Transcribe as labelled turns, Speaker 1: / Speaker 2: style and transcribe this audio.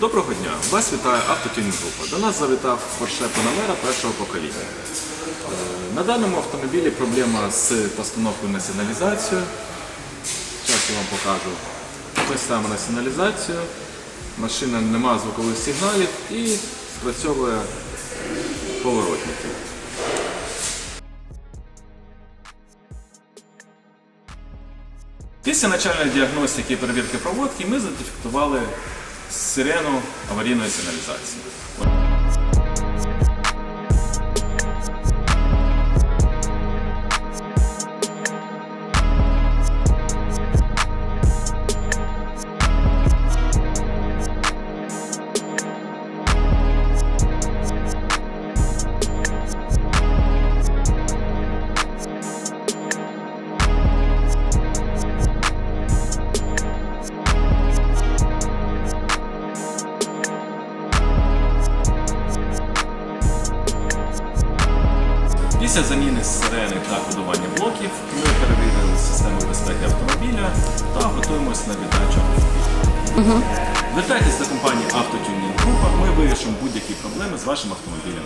Speaker 1: Доброго дня! Вас вітає автотюнінг група. До нас завітав Porsche Panamera першого покоління. Е, На даному автомобілі проблема з постановкою на сигналізацію. Зараз я вам покажу. Ми ставимо на сигналізацію, машина не має звукових сигналів і спрацьовує поворотники. Після начальної діагностики і перевірки проводки ми задефектували сирену аварійної сигналізації. Після заміни сирени та кодування блоків ми перевірили систему безпеки автомобіля та готуємося на віддачу автомобіля. Звертайтесь до компанії Автотюнінг Група, ми вирішимо будь-які проблеми з вашим автомобілем.